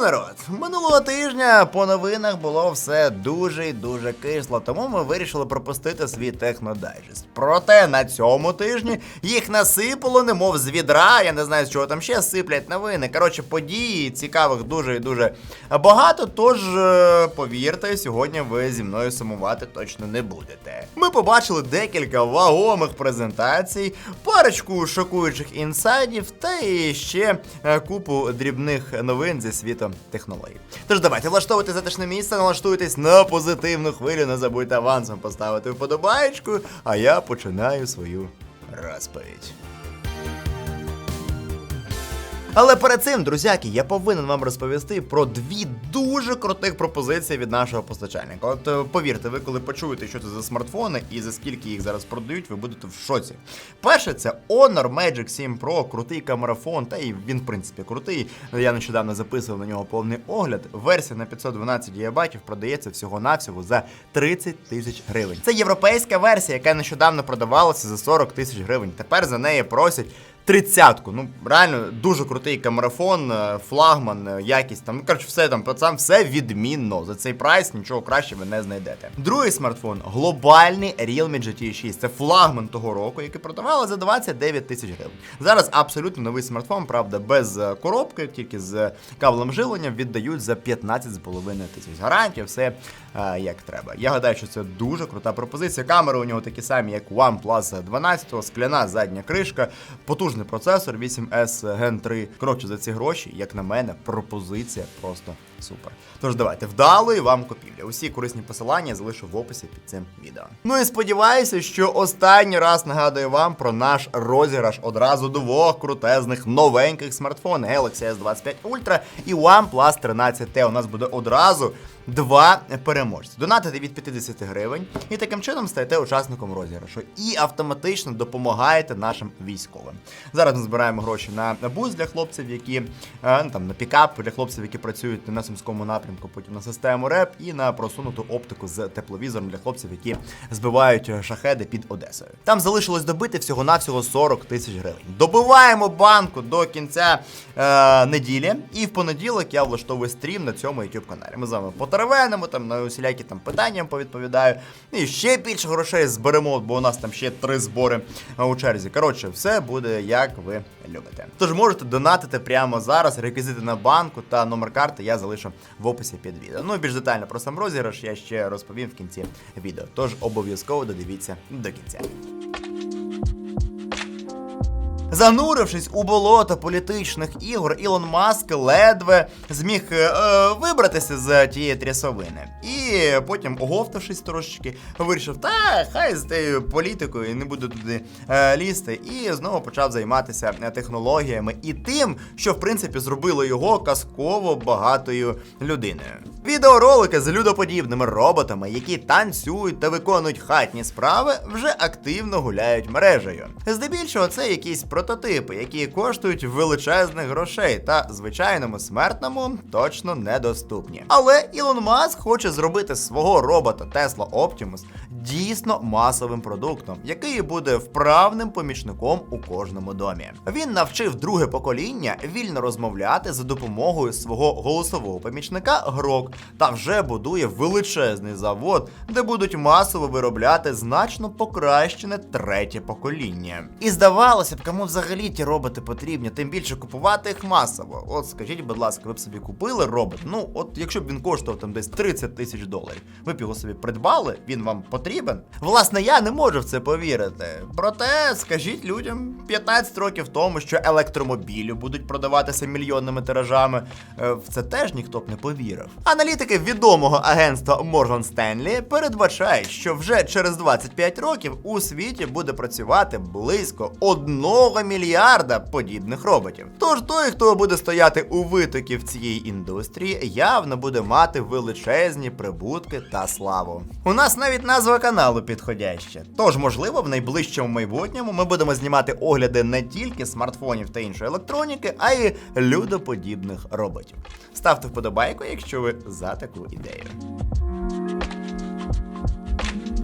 Що народ? Минулого тижня по новинах було все дуже і дуже кисло, тому ми вирішили пропустити свій технодайджест. Проте на цьому тижні їх насипало, немов з відра. Я не знаю, з чого там ще сиплять новини. Коротше, події цікавих дуже і дуже багато. Тож е, повірте, сьогодні ви зі мною сумувати точно не будете. Ми побачили декілька вагомих презентацій, парочку шокуючих інсайдів та і ще е, купу дрібних новин зі світу технологій. Тож давайте влаштовуйте затишне місце, налаштуйтесь на позитивну хвилю, не забудьте авансом поставити вподобаєчку, а я починаю свою розповідь. Але перед цим, друзяки, я повинен вам розповісти про дві дуже крутих пропозиції від нашого постачальника. От е, повірте, ви коли почуєте, що це за смартфони і за скільки їх зараз продають, ви будете в шоці. Перше, це Honor Magic 7 Pro, крутий камерафон, та і він, в принципі, крутий. Я нещодавно записував на нього повний огляд. Версія на 512 ГБ продається всього-навсього за 30 тисяч гривень. Це європейська версія, яка нещодавно продавалася за 40 тисяч гривень. Тепер за неї просять. Тридцятку, ну реально дуже крутий камерафон, е, флагман, е, якість там. Ну коротше, все там пацан, все відмінно. За цей прайс нічого краще ви не знайдете. Другий смартфон глобальний Realme GT 6. Це флагман того року, який продавали за 29 тисяч гривень. Зараз абсолютно новий смартфон, правда, без е, коробки, тільки з кабелем живлення віддають за 15,5 тисяч. Гарантія, все е, як треба. Я гадаю, що це дуже крута пропозиція. Камери у нього такі самі, як OnePlus 12, скляна задня кришка, потужний процесор 8S Gen 3. Коротше, за ці гроші, як на мене, пропозиція просто супер. Тож давайте вдалої вам купівлі. Усі корисні посилання залишу в описі під цим відео. Ну і сподіваюся, що останній раз нагадую вам про наш розіграш одразу двох крутезних новеньких смартфонів Galaxy S25 Ultra і OnePlus 13T. У нас буде одразу. Два переможці. Донатите від 50 гривень і таким чином стаєте учасником розіграшу і автоматично допомагаєте нашим військовим. Зараз ми збираємо гроші на буз для хлопців, які е, ну, там на пікап для хлопців, які працюють на сумському напрямку, потім на систему РЕП і на просунуту оптику з тепловізором для хлопців, які збивають шахеди під Одесою. Там залишилось добити всього навсього 40 тисяч гривень. Добиваємо банку до кінця е, неділі, і в понеділок я влаштовую стрім на цьому youtube каналі. Ми з вами потеревенимо, там на усілякі там питання повідповідаю. І ще більше грошей зберемо, бо у нас там ще три збори е, у черзі. Коротше, все буде як ви любите. Тож можете донатити прямо зараз. Реквізити на банку та номер карти я залишу в описі під відео. Ну і більш детально про сам розіграш я ще розповім в кінці відео. Тож обов'язково додивіться до кінця. Занурившись у болото політичних ігор, Ілон Маск ледве зміг е, е, вибратися з тієї трясовини. І потім, оговтавшись трошечки, вирішив, та хай з тією політикою не буду туди е, лізти. І знову почав займатися е, технологіями і тим, що в принципі зробило його казково багатою людиною. Відеоролики з людоподібними роботами, які танцюють та виконують хатні справи, вже активно гуляють мережею. Здебільшого це якісь прототипи, які коштують величезних грошей, та звичайному смертному точно недоступні. Але Ілон Маск хоче зробити свого робота Tesla Optimus дійсно масовим продуктом, який буде вправним помічником у кожному домі. Він навчив друге покоління вільно розмовляти за допомогою свого голосового помічника Грок та вже будує величезний завод, де будуть масово виробляти значно покращене третє покоління. І здавалося б, кому взагалі ті роботи потрібні, тим більше купувати їх масово. От скажіть, будь ласка, ви б собі купили робот? Ну, от якщо б він коштував там десь 30 тисяч доларів, ви б його собі придбали, він вам потрібен. Власне, я не можу в це повірити. Проте скажіть людям 15 років тому, що електромобілі будуть продаватися мільйонними тиражами. е, В це теж ніхто б не повірив. Аналітики відомого агентства Morgan Stanley передбачають, що вже через 25 років у світі буде працювати близько 1 мільярда подібних роботів. Тож той, хто буде стояти у витоків цієї індустрії, явно буде мати величезні прибутки та славу. У нас навіть назва каналу підходяща. Тож, можливо, в найближчому майбутньому ми будемо знімати огляди не тільки смартфонів та іншої електроніки, а й людоподібних роботів. Ставте вподобайку, якщо ви за таку ідею.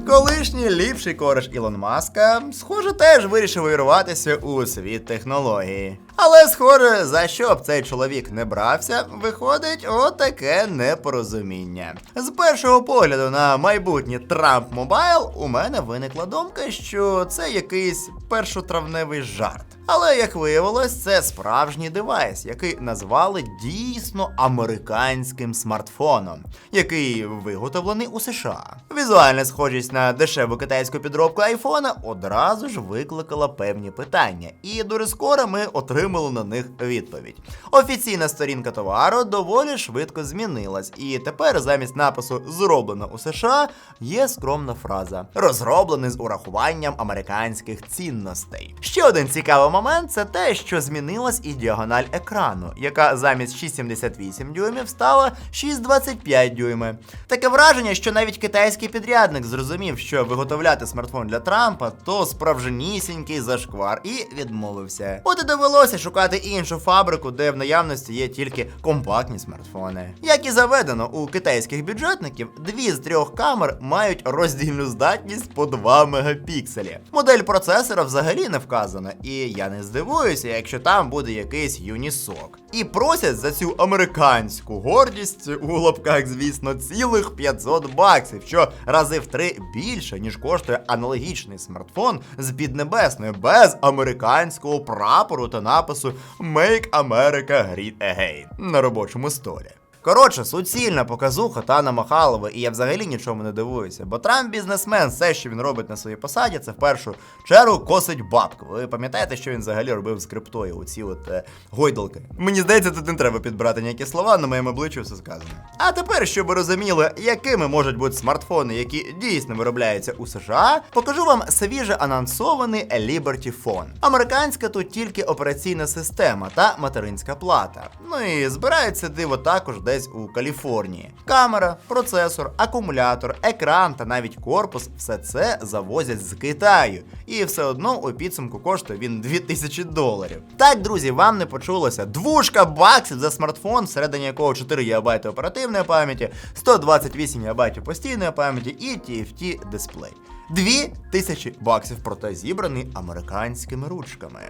Колишній ліпший кореш Ілон Маска, схоже, теж вирішив вирватися у світ технології. Але, схоже, за що б цей чоловік не брався, виходить отаке непорозуміння. З першого погляду на майбутнє Трамп Мобайл у мене виникла думка, що це якийсь першотравневий жарт. Але як виявилось, це справжній девайс, який назвали дійсно американським смартфоном, який виготовлений у США. Візуальна схожість на дешеву китайську підробку айфона одразу ж викликала певні питання, і дуже скоро ми отримали на них відповідь. Офіційна сторінка товару доволі швидко змінилась, і тепер замість напису зроблено у США є скромна фраза розроблений з урахуванням американських цінностей. Ще один цікавий момент це те, що змінилась і діагональ екрану, яка замість 6,78 дюймів стала 6,25 дюйми. Таке враження, що навіть китайський підрядник зрозумів, що виготовляти смартфон для Трампа то справжнісінький зашквар, і відмовився. От і довелося шукати іншу фабрику, де в наявності є тільки компактні смартфони. Як і заведено у китайських бюджетників, дві з трьох камер мають роздільну здатність по 2 мегапікселі. Модель процесора взагалі не вказана, і я не здивуюся, якщо там буде якийсь юнісок. І просять за цю американську гордість у лапках, звісно, цілих 500 баксів, що рази в три більше, ніж коштує аналогічний смартфон з піднебесною, без американського прапору та напису Make America Great Again на робочому столі. Коротше, суцільна показуха та намахалова, і я взагалі нічому не дивуюся, бо Трамп бізнесмен, все, що він робить на своїй посаді, це в першу чергу косить бабку. Ви пам'ятаєте, що він взагалі робив з криптою, оці от е, гойдалки. Мені здається, тут не треба підбирати ніякі слова, на моєму обличчю все сказано. А тепер, щоб ви розуміли, якими можуть бути смартфони, які дійсно виробляються у США, покажу вам свіже анонсований Liberty Phone. Американська тут тільки операційна система та материнська плата. Ну і збирається диво також десь у Каліфорнії. Камера, процесор, акумулятор, екран та навіть корпус все це завозять з Китаю. І все одно у підсумку коштує він 2000 доларів. Так, друзі, вам не почулося. Двушка баксів за смартфон, всередині якого 4 ГБ оперативної пам'яті, 128 ГБ постійної пам'яті і TFT дисплей. 2000 баксів, проте зібраний американськими ручками.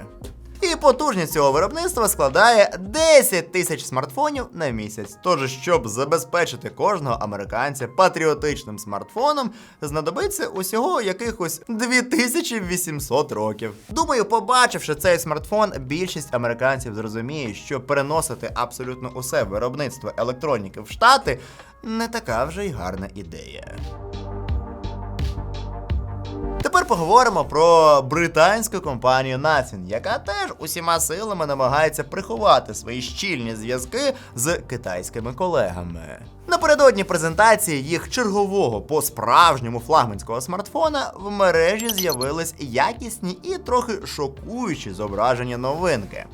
І потужність цього виробництва складає 10 тисяч смартфонів на місяць. Тож, щоб забезпечити кожного американця патріотичним смартфоном, знадобиться усього якихось 2800 років. Думаю, побачивши цей смартфон, більшість американців зрозуміє, що переносити абсолютно усе виробництво електроніки в Штати не така вже й гарна ідея. Тепер поговоримо про британську компанію Nothing, яка теж усіма силами намагається приховати свої щільні зв'язки з китайськими колегами. Напередодні презентації їх чергового по справжньому флагманського смартфона в мережі з'явились якісні і трохи шокуючі зображення новинки.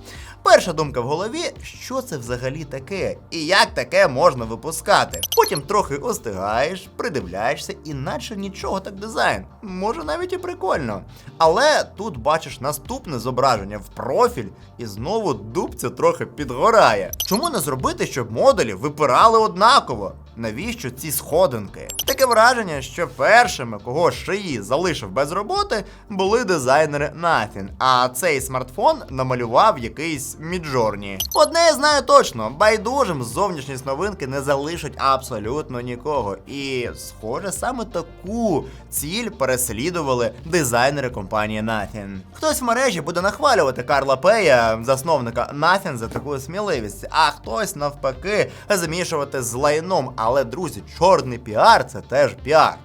Перша думка в голові, що це взагалі таке, і як таке можна випускати. Потім трохи остигаєш, придивляєшся, і наче нічого так дизайн. Може навіть і прикольно. Але тут бачиш наступне зображення в профіль, і знову дубця трохи підгорає. Чому не зробити, щоб модулі випирали однаково? follow up. Навіщо ці сходинки? Таке враження, що першими, кого шиї залишив без роботи, були дизайнери Nothing, а цей смартфон намалював якийсь Міджорні. Одне я знаю точно, байдужим зовнішність новинки не залишить абсолютно нікого. І, схоже, саме таку ціль переслідували дизайнери компанії Nothing. Хтось в мережі буде нахвалювати Карла Пея, засновника Nothing, за таку сміливість, а хтось навпаки змішувати з лайном. Але, друзі, чорний піар це теж піар.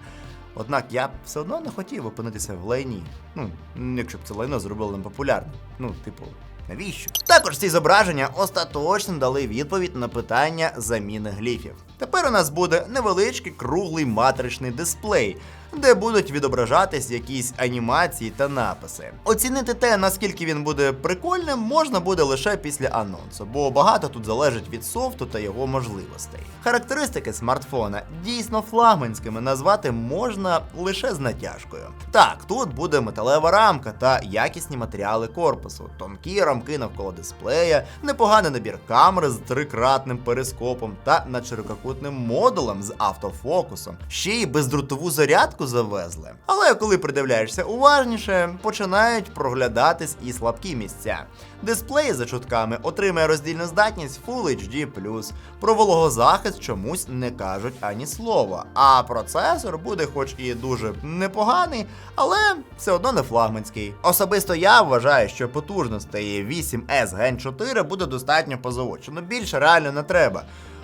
Однак я б все одно не хотів опинитися в лайні. Ну, якщо б це лайно зробило нам популярним. Ну, типу, навіщо? Також ці зображення остаточно дали відповідь на питання заміни гліфів. Тепер у нас буде невеличкий круглий матричний дисплей, де будуть відображатись якісь анімації та написи. Оцінити те, наскільки він буде прикольним, можна буде лише після анонсу, бо багато тут залежить від софту та його можливостей. Характеристики смартфона дійсно флагманськими назвати можна лише з натяжкою. Так, тут буде металева рамка та якісні матеріали корпусу, тонкі рамки навколо дисплея, непоганий набір камер з трикратним перископом та надширококутним модулем з автофокусом, ще й бездротову зарядку спочатку завезли. Але коли придивляєшся уважніше, починають проглядатись і слабкі місця. Дисплей за чутками отримає роздільну здатність Full HD+. Про вологозахист чомусь не кажуть ані слова. А процесор буде хоч і дуже непоганий, але все одно не флагманський. Особисто я вважаю, що потужностей 8S Gen 4 буде достатньо по. Більше реально не треба.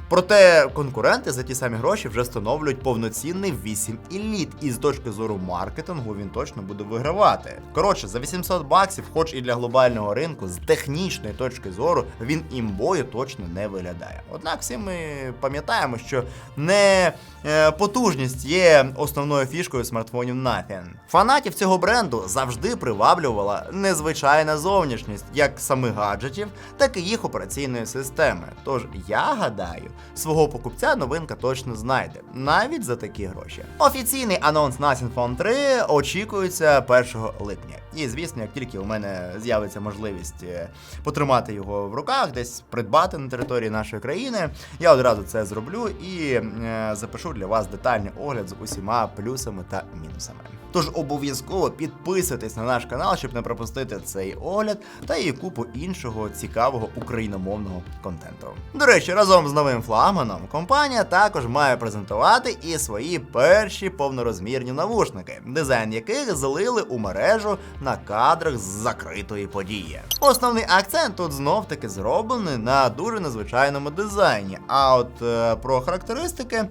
Проте конкуренти за ті самі гроші вже встановлюють повноцінний 8 еліт, і з точки зору маркетингу він точно буде вигравати. Коротше, за 800 баксів, хоч і для глобального ринку, з технічної точки зору він імбою точно не виглядає. Однак всі ми пам'ятаємо, що не е, потужність є основною фішкою смартфонів Nothing. Фанатів цього бренду завжди приваблювала незвичайна зовнішність як самих гаджетів, так і їх операційної системи. Тож я гадаю, свого покупця новинка точно знайде, навіть за такі гроші. Офіційний анонс Nothing Phone 3 очікується 1 липня. І звісно, як тільки у мене з'явиться можливість е, потримати його в руках, десь придбати на території нашої країни, я одразу це зроблю і е, запишу для вас детальний огляд з усіма плюсами та мінусами. Тож обов'язково підписуйтесь на наш канал, щоб не пропустити цей огляд та і купу іншого цікавого україномовного контенту. До речі, разом з новим флагманом компанія також має презентувати і свої перші повнорозмірні навушники, дизайн яких залили у мережу на кадрах з закритої події. Основний акцент тут знов таки зроблений на дуже незвичайному дизайні. А от е, про характеристики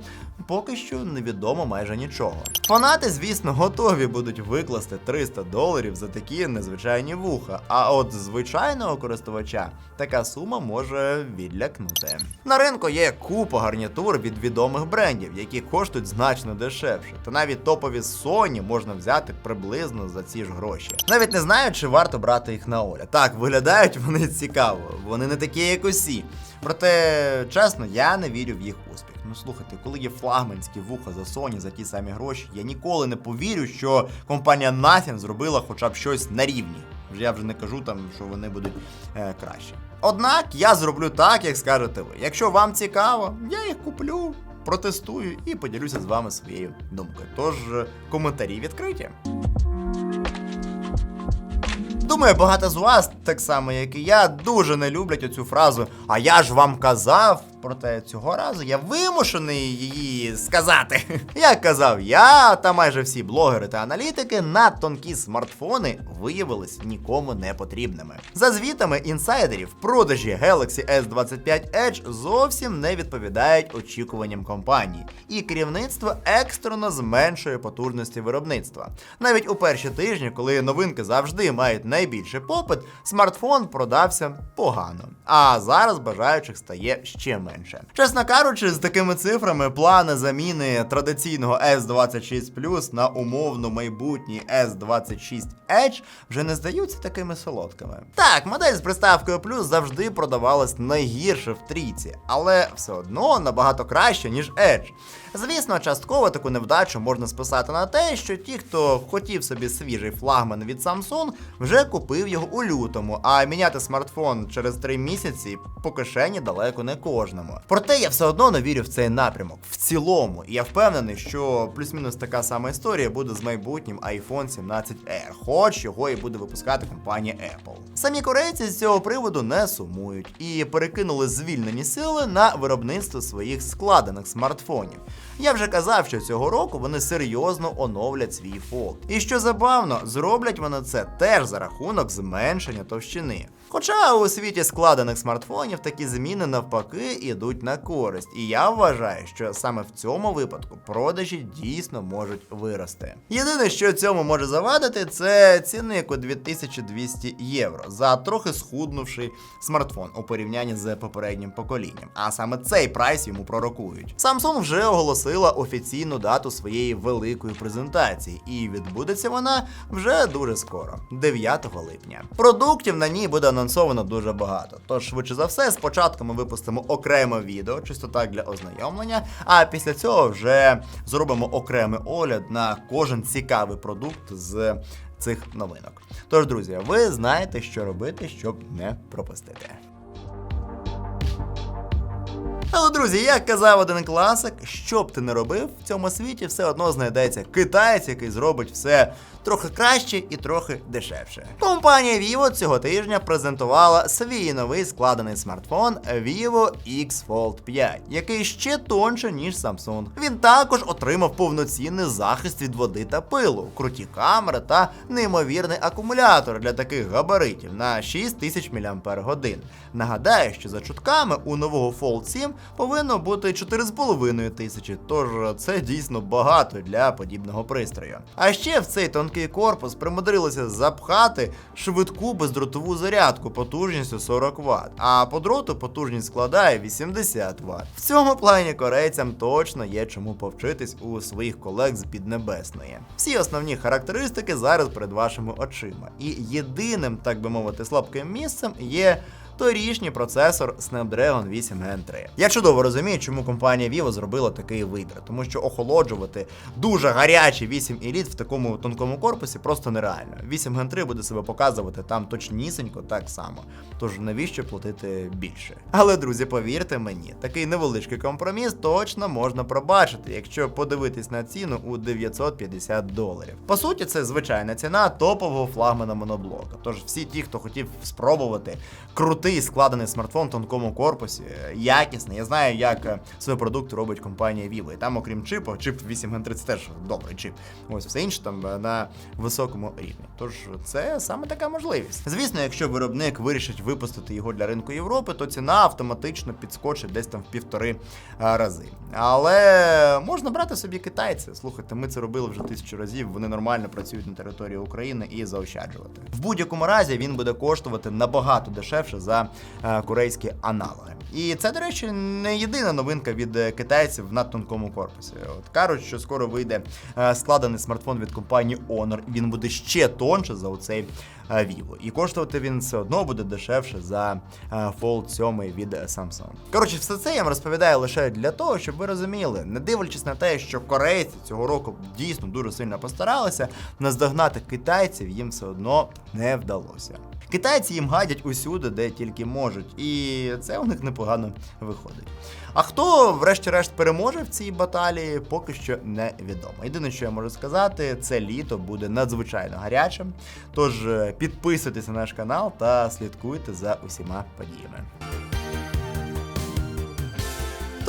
поки що невідомо майже нічого. Фанати, звісно, готові будуть викласти 300 доларів за такі незвичайні вуха. А от звичайного користувача така сума може відлякнути. На ринку є купа гарнітур від відомих брендів, які коштують значно дешевше. Та навіть топові Sony можна взяти приблизно за ці ж гроші. Навіть не знаю, чи варто брати їх на оля. Так, виглядають вони цікаво, вони не такі, як усі. Проте, чесно, я не вірю в їх успіх. Ну слухайте, коли є флагманські вуха за Sony за ті самі гроші, я ніколи не повірю, що компанія Nothing зробила хоча б щось на рівні. Я вже не кажу там, що вони будуть е, краще. Однак я зроблю так, як скажете ви. Якщо вам цікаво, я їх куплю, протестую і поділюся з вами своєю думкою. Тож е, коментарі відкриті. Думаю, багато з вас, так само як і я, дуже не люблять оцю фразу А я ж вам казав. Проте цього разу я вимушений її сказати. Як казав я, та майже всі блогери та аналітики, надтонкі смартфони виявились нікому не потрібними. За звітами інсайдерів, продажі Galaxy S25 Edge зовсім не відповідають очікуванням компанії, і керівництво екстрено зменшує потужності виробництва. Навіть у перші тижні, коли новинки завжди мають найбільший попит, смартфон продався погано. А зараз бажаючих стає ще менше. Чесно кажучи, з такими цифрами плани заміни традиційного S26 Plus на умовно майбутній S26 Edge вже не здаються такими солодкими. Так, модель з приставкою Plus завжди продавалась найгірше в трійці, але все одно набагато краще, ніж Edge. Звісно, частково таку невдачу можна списати на те, що ті, хто хотів собі свіжий флагман від Samsung, вже купив його у лютому, а міняти смартфон через 3 місяці по кишені далеко не кожному. Проте я все одно не вірю в цей напрямок в цілому. І я впевнений, що плюс-мінус така сама історія буде з майбутнім iPhone 17 R, хоч його і буде випускати компанія Apple. Самі корейці з цього приводу не сумують і перекинули звільнені сили на виробництво своїх складених смартфонів. Я вже казав, що цього року вони серйозно оновлять свій фолд. І що забавно, зроблять вони це теж за рахунок зменшення товщини. Хоча у світі складених смартфонів такі зміни навпаки йдуть на користь, і я вважаю, що саме в цьому випадку продажі дійсно можуть вирости. Єдине, що цьому може завадити, це цінник у 2200 євро за трохи схуднувший смартфон у порівнянні з попереднім поколінням. А саме цей прайс йому пророкують. Samsung вже оголосила офіційну дату своєї великої презентації, і відбудеться вона вже дуже скоро, 9 липня. Продуктів на ній буде анонсовано дуже багато. Тож, швидше за все, спочатку ми випустимо окреме відео, чисто так для ознайомлення. А після цього вже зробимо окремий огляд на кожен цікавий продукт з цих новинок. Тож, друзі, ви знаєте, що робити, щоб не пропустити. Але друзі, як казав один класик, що б ти не робив в цьому світі, все одно знайдеться китаєць, який зробить все трохи краще і трохи дешевше. Компанія Vivo цього тижня презентувала свій новий складений смартфон Vivo X Fold 5, який ще тонше, ніж Samsung. Він також отримав повноцінний захист від води та пилу, круті камери та неймовірний акумулятор для таких габаритів на 6000 мАч. Нагадаю, що за чутками у нового Fold 7 повинно бути 4,5 тисячі, тож це дійсно багато для подібного пристрою. А ще в цей тонкий корпус примудрилося запхати швидку бездротову зарядку потужністю 40 Вт, а по дроту потужність складає 80 Вт. В цьому плані корейцям точно є чому повчитись у своїх колег з Піднебесної. Всі основні характеристики зараз перед вашими очима. І єдиним, так би мовити, слабким місцем є торішній процесор Snapdragon 8 Gen 3. Я чудово розумію, чому компанія Vivo зробила такий вибір, тому що охолоджувати дуже гарячий 8 Elite в такому тонкому корпусі просто нереально. 8 Gen 3 буде себе показувати там точнісінько так само. Тож навіщо платити більше? Але друзі, повірте мені, такий невеличкий компроміс точно можна пробачити, якщо подивитись на ціну у 950 доларів. По суті, це звичайна ціна топового флагмана моноблока. Тож всі ті, хто хотів спробувати крутий складений смартфон в тонкому корпусі, е, якісний. Я знаю, як е, свої продукти робить компанія Vivo. І там, окрім чипу, чип 8 Gen 30 теж добрий чип. Ось все інше там е, на високому рівні. Тож це саме така можливість. Звісно, якщо виробник вирішить випустити його для ринку Європи, то ціна автоматично підскочить десь там в півтори рази. Але можна брати собі китайця. Слухайте, ми це робили вже тисячу разів. Вони нормально працюють на території України і заощаджувати. В будь-якому разі він буде коштувати набагато дешевше за е, корейські аналоги. І це, до речі, не єдина новинка від е, китайців в надтонкому корпусі. От кажуть, що скоро вийде е, складений смартфон від компанії Honor. Він буде ще тонше за оцей Vivo. І коштувати він все одно буде дешевше за е, Fold 7 від е, Samsung. Коротше, все це я вам розповідаю лише для того, щоб ви розуміли, не дивлячись на те, що корейці цього року дійсно дуже сильно постаралися, наздогнати китайців їм все одно не вдалося. Китайці їм гадять усюди, де тільки можуть, і це у них непогано виходить. А хто, врешті-решт, переможе в цій баталії, поки що невідомо. Єдине, що я можу сказати, це літо буде надзвичайно гарячим. Тож е, підписуйтесь на наш канал та слідкуйте за усіма подіями.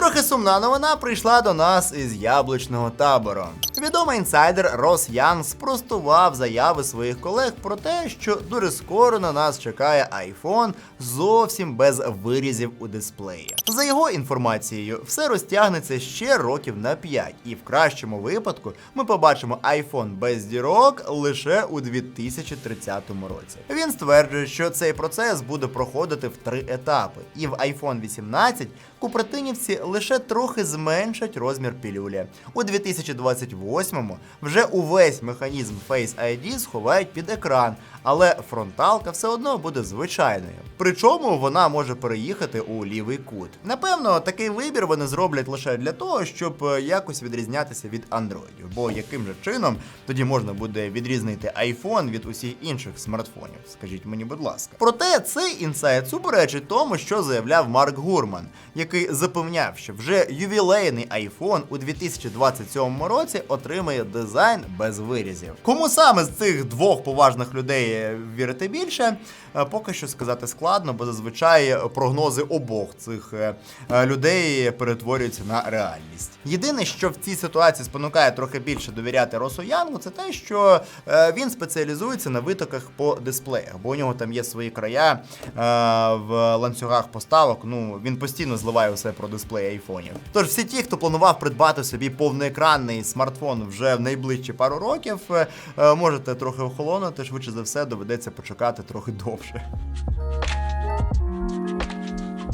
Трохи сумна новина прийшла до нас із яблучного табору. Відомий інсайдер Рос Янг спростував заяви своїх колег про те, що дуже скоро на нас чекає iPhone зовсім без вирізів у дисплеї. За його інформацією, все розтягнеться ще років на 5, і в кращому випадку ми побачимо iPhone без дірок лише у 2030 році. Він стверджує, що цей процес буде проходити в три етапи, і в iPhone 18 купертинівці лише трохи зменшать розмір пілюлі. У 2028-му вже увесь механізм Face ID сховають під екран, але фронталка все одно буде звичайною. Причому вона може переїхати у лівий кут. Напевно, такий вибір вони зроблять лише для того, щоб е, якось відрізнятися від андроїдів. Бо яким же чином тоді можна буде відрізнити iPhone від усіх інших смартфонів? Скажіть мені, будь ласка. Проте цей інсайт суперечить тому, що заявляв Марк Гурман, який запевняв, що вже ювілейний iPhone у 2027 році отримає дизайн без вирізів. Кому саме з цих двох поважних людей вірити більше, е, поки що сказати складно, бо зазвичай прогнози обох цих е, е, людей перетворюються на реальність. Єдине, що в цій ситуації спонукає трохи більше довіряти Росу Янгу, це те, що він спеціалізується на витоках по дисплеях, бо у нього там є свої края в ланцюгах поставок. Ну він постійно зливає все про дисплеї айфонів. Тож всі ті, хто планував придбати собі повноекранний смартфон вже в найближчі пару років, можете трохи охолонути, швидше за все доведеться почекати трохи довше.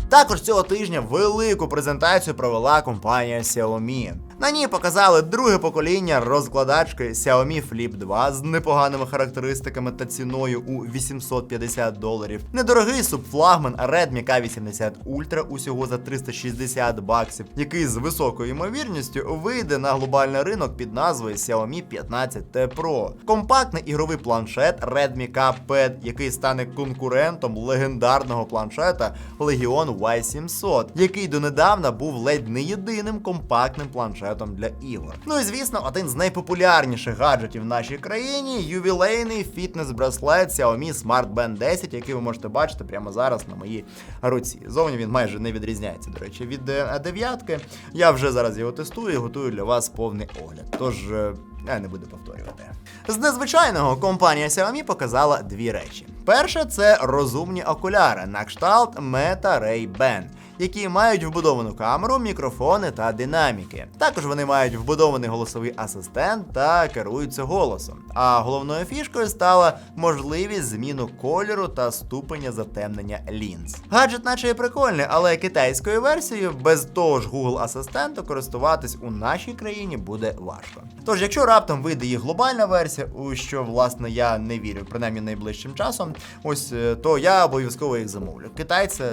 Також цього тижня велику презентацію провела компанія Xiaomi. На ній показали друге покоління розкладачки Xiaomi Flip 2 з непоганими характеристиками та ціною у 850 доларів. Недорогий субфлагман Redmi K80 Ultra усього за 360 баксів, який з високою ймовірністю вийде на глобальний ринок під назвою Xiaomi 15T Pro. Компактний ігровий планшет Redmi K Pad, який стане конкурентом легендарного планшета Legion Y700, який донедавна був ледь не єдиним компактним планшетом для ігор. Ну і звісно, один з найпопулярніших гаджетів в нашій країні ювілейний фітнес-браслет Xiaomi Smart Band 10, який ви можете бачити прямо зараз на моїй руці. Зовні він майже не відрізняється, до речі, від е, дев'ятки. Я вже зараз його тестую і готую для вас повний огляд. Тож. е, я не буду повторювати. З незвичайного компанія Xiaomi показала дві речі. Перше це розумні окуляри на кшталт Meta Ray Ban, які мають вбудовану камеру, мікрофони та динаміки. Також вони мають вбудований голосовий асистент та керуються голосом. А головною фішкою стала можливість зміну кольору та ступеня затемнення лінз. Гаджет, наче і прикольний, але китайською версією без того ж Google асистенту користуватись у нашій країні буде важко. Тож, якщо раптом вийде їх глобальна версія, у що власне я не вірю, принаймні найближчим часом, ось е, то я обов'язково їх замовлю. Китайці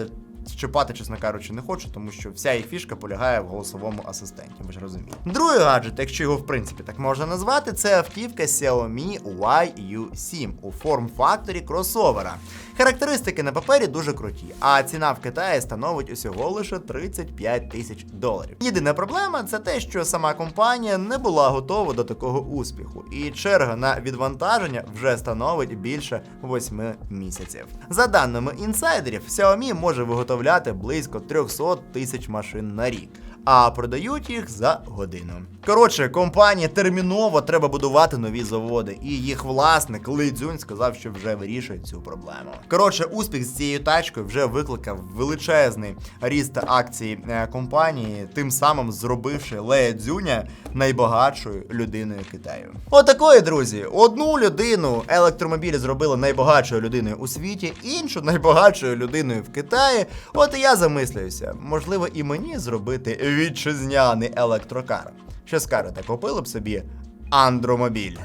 Щипати, чесно кажучи, не хочу, тому що вся їх фішка полягає в голосовому асистенті, ви ж розумієте. Другий гаджет, якщо його в принципі так можна назвати, це автівка Xiaomi YU7 у форм-факторі кросовера. Характеристики на папері дуже круті, а ціна в Китаї становить усього лише 35 тисяч доларів. Єдина проблема це те, що сама компанія не була готова до такого успіху, і черга на відвантаження вже становить більше 8 місяців. За даними інсайдерів, Xiaomi може виготовляти близько 300 тисяч машин на рік. А продають їх за годину. Коротше, компанії терміново треба будувати нові заводи, і їх власник Ли Цзюнь сказав, що вже вирішує цю проблему. Коротше, успіх з цією тачкою вже викликав величезний ріст акцій е, компанії, тим самим зробивши Лея Цзюня найбагатшою людиною Китаю. Отакої, друзі, одну людину електромобілі зробили найбагатшою людиною у світі, іншу найбагатшою людиною в Китаї. От і я замислююся, можливо, і мені зробити вітчизняний електрокар. Що скажете, купили б собі андромобіль?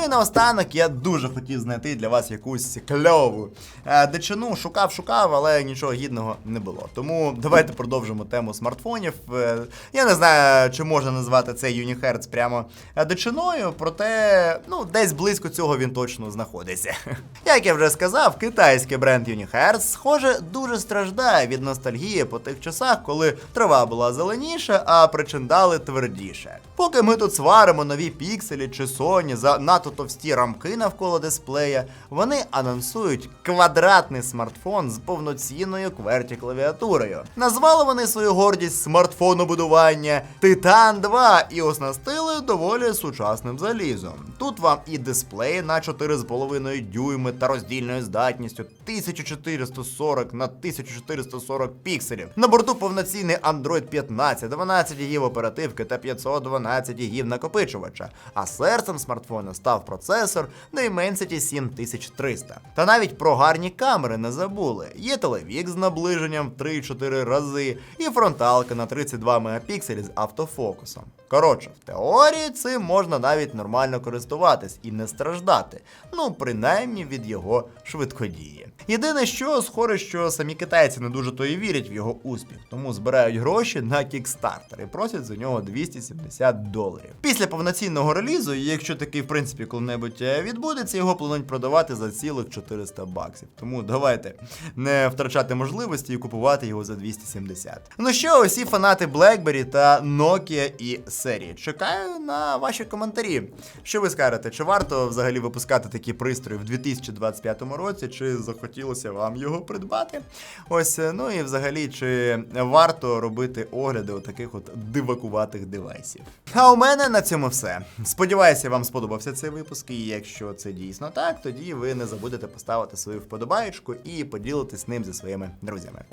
Ну і наостанок я дуже хотів знайти для вас якусь кльову е, дичину. Шукав, шукав, але нічого гідного не було. Тому давайте продовжимо тему смартфонів. Е, я не знаю, чи можна назвати цей Юніхерц прямо е, дичиною, проте ну, десь близько цього він точно знаходиться. Як я вже сказав, китайський бренд Юніхерц, схоже, дуже страждає від ностальгії по тих часах, коли трава була зеленіша, а причиндали твердіше. Поки ми тут сваримо нові пікселі чи Sony за надто товсті рамки навколо дисплея, вони анонсують квадратний смартфон з повноцінною кверті клавіатурою. Назвали вони свою гордість смартфонобудування Titan 2 і оснастили доволі сучасним залізом. Тут вам і дисплей на 4,5 дюйми та роздільною здатністю 1440 на 1440 пікселів. На борту повноцінний Android 15, 12 ГБ оперативки та 512 ГБ накопичувача. А серцем смартфона став процесор на Dimensity 7300. Та навіть про гарні камери не забули. Є телевік з наближенням в 3-4 рази, і фронталка на 32 мегапікселі з автофокусом. Коротше, в теорії цим можна навіть нормально користуватись і не страждати. Ну, принаймні від його швидкодії. Єдине, що схоже, що самі китайці не дуже то і вірять в його успіх, тому збирають гроші на Kickstarter і просять за нього 270 доларів. Після повноцінного релізу, якщо такий, в принципі, коли-небудь е, відбудеться, його планують продавати за цілих 400 баксів. Тому давайте не втрачати можливості і купувати його за 270. Ну що, усі фанати BlackBerry та Nokia і серії. Чекаю на ваші коментарі. Що ви скажете, чи варто взагалі випускати такі пристрої в 2025 році, чи захотілося вам його придбати? Ось, е, ну і взагалі, чи варто робити огляди отаких от дивакуватих девайсів? А у мене на цьому все. Сподіваюся, вам сподобався цей випуск, і якщо це дійсно так, тоді ви не забудете поставити свою вподобаєчку і поділитись ним зі своїми друзями.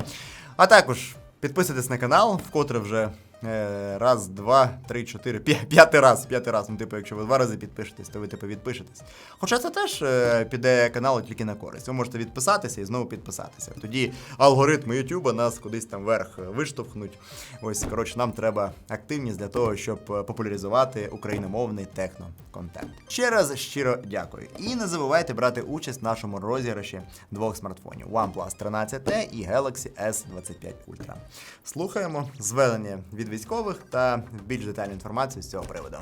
А також підписуйтесь на канал, вкотре вже раз, два, три, чотири, п'я- п'ятий раз, п'ятий раз. Ну, типу, якщо ви два рази підпишетесь, то ви типу відпишетесь. Хоча це теж е, піде каналу тільки на користь. Ви можете відписатися і знову підписатися. Тоді алгоритми Ютуба нас кудись там вверх виштовхнуть. Ось, коротше, нам треба активність для того, щоб е, популяризувати україномовний техно-контент. Ще раз щиро дякую. І не забувайте брати участь в нашому розіграші двох смартфонів OnePlus 13T і Galaxy S25 Ultra. Слухаємо зведення від військових та більш детальну інформацію з цього приводу.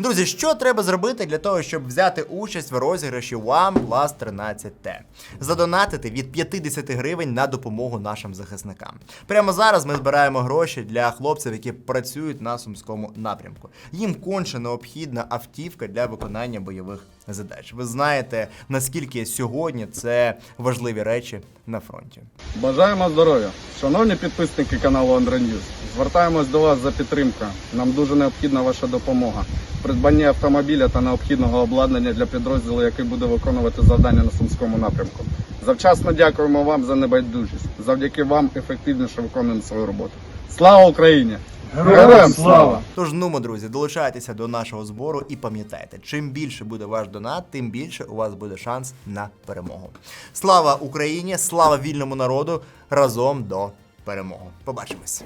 Друзі, що треба зробити для того, щоб взяти участь в розіграші OnePlus 13T? Задонатити від 50 гривень на допомогу нашим захисникам. Прямо зараз ми збираємо гроші для хлопців, які працюють на сумському напрямку. Їм конче необхідна автівка для виконання бойових задач. Ви знаєте, наскільки сьогодні це важливі речі на фронті. Бажаємо здоров'я. Шановні підписники каналу Андре звертаємось до вас за підтримкою. Нам дуже необхідна ваша допомога. в Придбанні автомобіля та необхідного обладнання для підрозділу, який буде виконувати завдання на сумському напрямку. Завчасно дякуємо вам за небайдужість. Завдяки вам ефективніше виконуємо свою роботу. Слава Україні! Героям слава! Тож, нумо, друзі, долучайтеся до нашого збору і пам'ятайте, чим більше буде ваш донат, тим більше у вас буде шанс на перемогу. Слава Україні! Слава вільному народу! Разом до перемоги! Побачимось!